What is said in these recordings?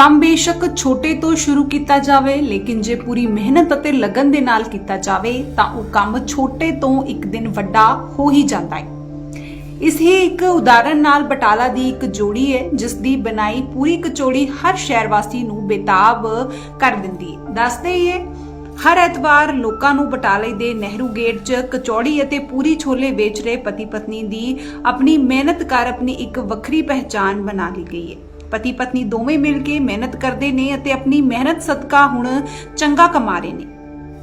ਕੰਮ ਬੇਸ਼ੱਕ ਛੋਟੇ ਤੋਂ ਸ਼ੁਰੂ ਕੀਤਾ ਜਾਵੇ, ਲੇਕਿਨ ਜੇ ਪੂਰੀ ਮਿਹਨਤ ਅਤੇ ਲਗਨ ਦੇ ਨਾਲ ਕੀਤਾ ਜਾਵੇ, ਤਾਂ ਉਹ ਕੰਮ ਛੋਟੇ ਤੋਂ ਇੱਕ ਦਿਨ ਵੱਡਾ ਹੋ ਹੀ ਜਾਂਦਾ ਹੈ। ਇਸ ਹੀ ਇੱਕ ਉਦਾਹਰਣ ਨਾਲ ਬਟਾਲਾ ਦੀ ਇੱਕ ਜੋੜੀ ਹੈ, ਜਿਸ ਦੀ ਬਣਾਈ ਪੂਰੀ ਕਚੋੜੀ ਹਰ ਸ਼ਹਿਰ ਵਾਸੀ ਨੂੰ ਬੇਤਾਬ ਕਰ ਦਿੰਦੀ ਹੈ। ਦੱਸਦੇ ਹੀ ਹੈ, ਹਰ ਐਤਵਾਰ ਲੋਕਾਂ ਨੂੰ ਬਟਾਲੇ ਦੇ ਨਹਿਰੂ ਗੇਟ 'ਚ ਕਚੌੜੀ ਅਤੇ ਪੂਰੀ ਛੋਲੇ ਵੇਚ ਰਹੇ ਪਤੀ ਪਤਨੀ ਦੀ ਆਪਣੀ ਮਿਹਨਤ ਕਰ ਆਪਣੀ ਇੱਕ ਵੱਖਰੀ ਪਹਿਚਾਨ ਬਣਾ ਲਈ ਗਈ ਹੈ। ਪਤੀ ਪਤਨੀ ਦੋਵੇਂ ਮਿਲ ਕੇ ਮਿਹਨਤ ਕਰਦੇ ਨੇ ਅਤੇ ਆਪਣੀ ਮਿਹਨਤ ਸਦਕਾ ਹੁਣ ਚੰਗਾ ਕਮਾ ਰਹੇ ਨੇ।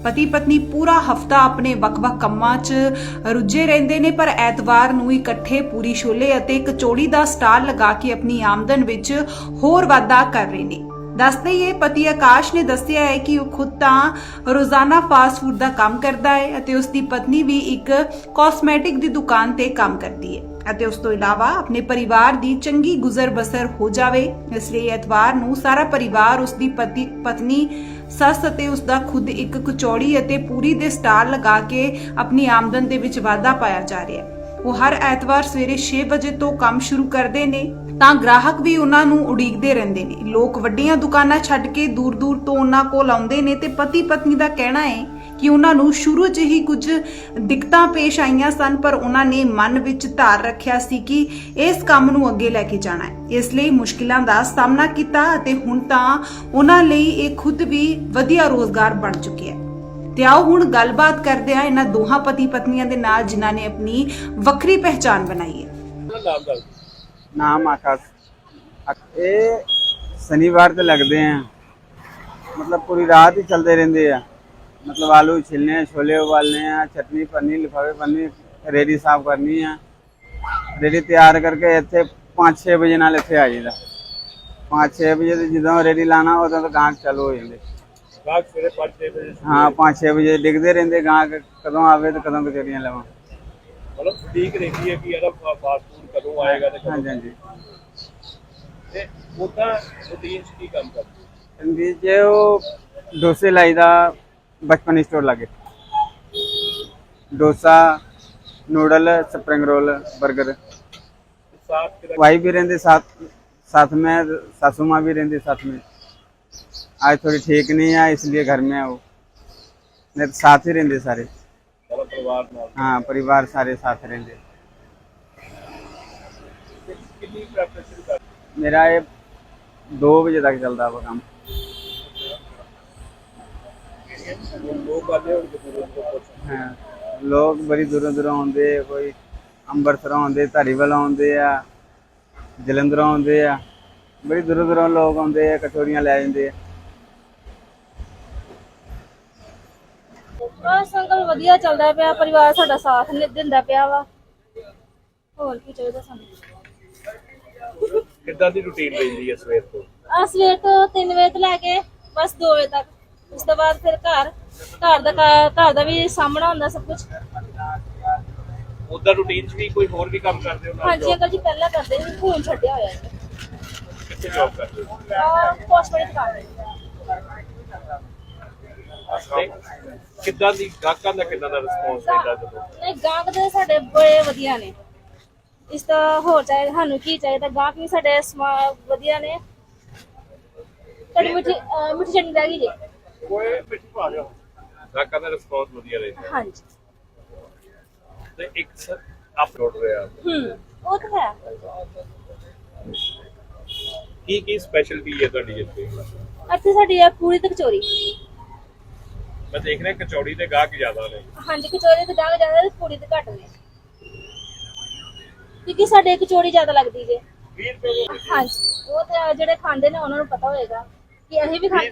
ਪਤੀ ਪਤਨੀ ਪੂਰਾ ਹਫਤਾ ਆਪਣੇ ਵੱਖ-ਵੱਖ ਕੰਮਾਂ 'ਚ ਰੁੱਝੇ ਰਹਿੰਦੇ ਨੇ, ਪਰ ਐਤਵਾਰ ਨੂੰ ਇਕੱਠੇ ਪੂਰੀ ਛੋਲੇ ਅਤੇ ਕਚੋੜੀ ਦਾ ਸਟਾਲ ਲਗਾ ਕੇ ਆਪਣੀ ਆਮਦਨ ਵਿੱਚ ਹੋਰ ਵਾਧਾ ਕਰ ਰਹੇ ਨੇ। ਦੱਸਦੇ ਹੀ ਪਤੀ ਆਕਾਸ਼ ਨੇ ਦੱਸਿਆ ਹੈ ਕਿ ਉਹ ਖੁਦ ਤਾਂ ਰੋਜ਼ਾਨਾ ਫਾਸਟ ਫੂਡ ਦਾ ਕੰਮ ਕਰਦਾ ਹੈ ਅਤੇ ਉਸ ਦੀ ਪਤਨੀ ਵੀ ਇੱਕ ਕਾਸਮੈਟਿਕ ਦੀ ਦੁਕਾਨ ਤੇ ਕੰਮ ਕਰਦੀ ਹੈ। ਅਤੇ ਉਸ ਤੋਂ ਇਲਾਵਾ ਆਪਣੇ ਪਰਿਵਾਰ ਦੀ ਚੰਗੀ ਗੁਜ਼ਰ ਬਸਰ ਹੋ ਜਾਵੇ। ਇਸ ਲਈ ਐਤਵਾਰ ਨੂੰ ਸਾਰਾ ਪਰਿਵਾਰ ਉਸ ਦੀ ਪਤਨੀ, ਸੱਸ ਅਤੇ ਉਸ ਦਾ ਖੁਦ ਇੱਕ ਕਚੌੜੀ ਅਤੇ ਪੂਰੀ ਦੇ ਸਟਾਲ ਲਗਾ ਕੇ ਆਪਣੀ ਆਮਦਨ ਦੇ ਵਿੱਚ ਵਾਧਾ ਪਾਇਆ ਜਾ ਰਿਹਾ ਹੈ। ਉਹ ਹਰ ਐਤਵਾਰ ਸਵੇਰੇ 6 ਵਜੇ ਤੋਂ ਕੰਮ ਸ਼ੁਰੂ ਕਰਦੇ ਨੇ, ਤਾਂ ਗ੍ਰਾਹਕ ਵੀ ਉਹਨਾਂ ਨੂੰ ਉਡੀਕਦੇ ਰਹਿੰਦੇ ਨੇ। ਲੋਕ ਵੱਡੀਆਂ ਦੁਕਾਨਾਂ ਛੱਡ ਕੇ ਦੂਰ-ਦੂਰ ਤੋਂ ਉਹਨਾਂ ਕੋਲ ਆਉਂਦੇ ਨੇ ਤੇ ਪਤੀ ਪਤਨੀ ਦਾ ਕਹਿਣਾ ਹੈ ਕਿ ਉਹਨਾਂ ਨੂੰ ਸ਼ੁਰੂ 'ਚ ਹੀ ਕੁਝ ਦਿੱਕਤਾਂ ਪੇਸ਼ ਆਈਆਂ ਸਨ ਪਰ ਉਹਨਾਂ ਨੇ ਮਨ ਵਿੱਚ ਧਾਰ ਰੱਖਿਆ ਸੀ ਕਿ ਇਸ ਕੰਮ ਨੂੰ ਅੱਗੇ ਲੈ ਕੇ ਜਾਣਾ ਹੈ। ਇਸ ਲਈ ਮੁਸ਼ਕਿਲਾਂ ਦਾ ਸਾਹਮਣਾ ਕੀਤਾ ਅਤੇ ਹੁਣ ਤਾਂ ਉਹਨਾਂ ਲਈ ਇਹ ਖੁਦ ਵੀ ਵਧੀਆ ਰੋਜ਼ਗਾਰ ਬਣ ਚੁੱਕਿਆ ਹੈ। ਤੇ ਆਓ ਹੁਣ ਗੱਲਬਾਤ ਕਰਦੇ ਆ ਇਹਨਾਂ ਦੋਹਾਂ ਪਤੀ ਪਤਨੀਆਂ ਦੇ ਨਾਲ ਜਿਨ੍ਹਾਂ ਨੇ ਆਪਣੀ ਵੱਖਰੀ ਪਹਿਚਾਨ ਬਣਾਈ ਹੈ। ਨਾਮ ਆਕਾਸ਼। ਅਕ- ਸ਼ਨੀਵਾਰ ਤੇ ਲੱਗਦੇ ਆ। ਮਤਲਬ ਪੂਰੀ ਰਾਤ ਹੀ ਚੱਲਦੇ ਰਹਿੰਦੇ ਆ। ਮਤਲਬ ਆਲੂ ਛਿਲਨੇ ਛੋਲੇ ਉਬਾਲਨੇ ਆ ਚਟਨੀ ਪਨੀ ਲਿਫਾਫੇ ਪਨੀ ਰੇਡੀ ਸਾਫ਼ ਕਰਨੀ ਆ ਰੇਡੀ ਤਿਆਰ ਕਰਕੇ ਇੱਥੇ 5-6 ਵਜੇ ਨਾਲ ਇੱਥੇ ਆ ਜਾਈਦਾ 5-6 ਵਜੇ ਤੇ ਜਦੋਂ ਰੇਡੀ ਲਾਣਾ ਉਦੋਂ ਤਾਂ ਗਾਹਕ ਚਾਲੂ ਹੋ ਜਾਂਦੇ ਰਾਤ ਸਵੇਰੇ 5 ਵਜੇ ਹਾਂ 5-6 ਵਜੇ ਡਿੱਗਦੇ ਰਹਿੰਦੇ ਗਾਹਕ ਕਦੋਂ ਆਵੇ ਤੇ ਕਦੋਂ ਕਚੋਰੀਆਂ ਲਵਾਂ ਮਤਲਬ ਠੀਕ ਰਹਿੰਦੀ ਹੈ ਕਿ ਇਹਦਾ ਫਾਸਟ ਫੂਡ ਕਦੋਂ ਆਏਗਾ ਤੇ ਹਾਂਜੀ ਹਾਂਜੀ ਤੇ ਉਦਾਂ ਰੂਟੀਨ ਕੀ ਕੰਮ ਕਰਦੇ ਵੀ ਜੇ ਉਹ ਡੋਸੇ ਲਾਈਦਾ ਬਚਪਨ ਸਟੋਰ ਲਾਗੇ dosa noodle spring roll burger ਸਾਥ ਕਿਹਦਾ वाइफ भी रहते साथ साथ में सासू माँ भी रहती साथ में आज थोड़ी ठीक नहीं है इसलिए घर में है वो नहीं तो साथ ही रहते सारे ਸਾਰਾ ਪਰਿਵਾਰ ਨਾਲ हाँ परिवार सारे साथ रहते ਤੇ ਕਿੰਨੀ ਪ੍ਰੈਪਰੇਸ਼ਨ ਕਰ मेरा ये दो बजे तक चलता है वो काम ਲੋਕ ਆਦੇ ਹੁਣ ਜਦੋਂ ਤੋਂ ਹਾਂ। ਲੋਕ ਬੜੀ ਦੂਰੋਂ ਦੂਰੋਂ ਆਉਂਦੇ ਆ ਕੋਈ ਅੰਮ੍ਰਿਤਸਰੋਂ ਆਉਂਦੇ ਧਾਰੀਵਾਲ ਆਉਂਦੇ ਆ ਜਲੰਧਰੋਂ ਆਉਂਦੇ ਆ। ਬੜੀ ਦੂਰੋਂ ਦੂਰੋਂ ਲੋਕ ਆਉਂਦੇ ਆ ਕਚੋਰੀਆਂ ਲੈ ਜਾਂਦੇ ਆ। ਬਸ ਅੰਕਲ ਵਧੀਆ ਚੱਲਦਾ ਪਿਆ ਪਰਿਵਾਰ ਸਾਡਾ ਸਾਥ ਨਿ- ਦਿੰਦਾ ਪਿਆ ਵਾ। ਹੋਰ ਕੀ ਚਾਹੀਦਾ ਸਾਨੂੰ? ਕਿੱਦਾਂ ਦੀ ਰੂਟੀਨ ਰਹਿੰਦੀ ਹੈ ਸਵੇਰ ਤੋਂ? ਆ ਸਵੇਰ ਤੋਂ 3 ਵਜੇ ਤੋਂ ਲੈ ਕੇ ਬਸ 2 ਵਜੇ ਤੱਕ। ਉਸ ਤੋਂ ਬਾਅਦ ਫਿਰ ਘਰ ਘਰ ਦਾ ਕਾ- ਘਰ ਦਾ ਵੀ ਸਾਹਮਣਾ ਹੁੰਦਾ ਸਭ ਕੁਝ ਉਦਾਂ ਰੂਟੀਨ ਚ ਵੀ ਕੋਈ ਹੋਰ ਵੀ ਕੰਮ ਕਰਦੇ ਹੋ ਨਾਲ ਹਾਂਜੀ ਅੰਕਲ ਜੀ ਪਹਿਲਾਂ ਕਰਦੇ ਸੀ ਹੁਣ ਛੱਡਿਆ ਹੋਇਆ ਹੈ। ਕਿੱਥੇ ਜੌਬ ਕਰਦੇ ਹੋ? ਆ ਕੋਸਮੈਟਿਕ ਕੰਮ ਤੇ ਕਿੱਦਾਂ ਦੀ ਗਾਹਕਾਂ ਦਾ ਕਿੱਦਾਂ ਦਾ ਰਿਸਪੌਂਸ ਰਹਿੰਦਾ ਜਦੋਂ? ਨਹੀਂ ਗਾਹਕ ਦੇ ਸਾਡੇ ਬੜੇ ਵਧੀਆ ਨੇ। ਇਸ ਤੋਂ ਹੋਰ ਚਾਹੀਦਾ ਸਾਨੂੰ ਕੀ ਚਾਹੀਦਾ ਗਾਹਕ ਵੀ ਸਾਡੇ ਸਮਾ- ਵਧੀਆ ਨੇ। ਕੜੀ ਮਿੱਠੀ ਅਹ ਮਿੱਠੀ ਚਟਨੀ ਰਹਿ ਗਈ ਜੀ। ਕੋਈ ਮਿੱਠੀ ਪਾ ਲਿਓ ਗਾਹਕਾਂ ਦਾ ਰਿਸਪੌਂਸ ਵਧੀਆ ਰਹਿੰਦਾ ਹਾਂਜੀ। ਤੇ ਇੱਕ ਅਪਲੋਡ ਰਿਹਾ ਹੂੰ ਉਹ ਤਾਂ ਹੈ। ਕੀ ਕੀ ਸਪੈਸ਼ਲਟੀ ਹੈ ਤੁਹਾਡੀ ਇੱਥੇ? ਇੱਥੇ ਸਾਡੀ ਆ ਪੂਰੀ ਤੇ ਕਚੋਰੀ। ਮੈਂ ਦੇਖ ਰਿਹਾ ਕਚੌੜੀ ਦੇ ਗਾਹਕ ਜ਼ਿਆਦਾ ਨੇ। ਹਾਂਜੀ ਕਚੋਰੀ ਤੇ ਗਾਹਕ ਜ਼ਿਆਦਾ ਤੇ ਪੂਰੀ ਤੇ ਘੱਟ ਨੇ। ਕਿਉਂਕਿ ਸਾਡੇ ਕਚੋਰੀ ਜ਼ਿਆਦਾ ਲੱਗਦੀ ਜੇ। 20 ਰੁਪਏ ਦੇ ਹਾਂਜੀ ਉਹ ਤੇ ਜਿਹੜੇ ਖਾਂਦੇ ਨੇ ਉਹਨਾਂ ਨੂੰ ਪਤਾ ਹੋਏਗਾ ਕਿ ਅਸੀਂ ਵੀ ਖਾਂਦੇ।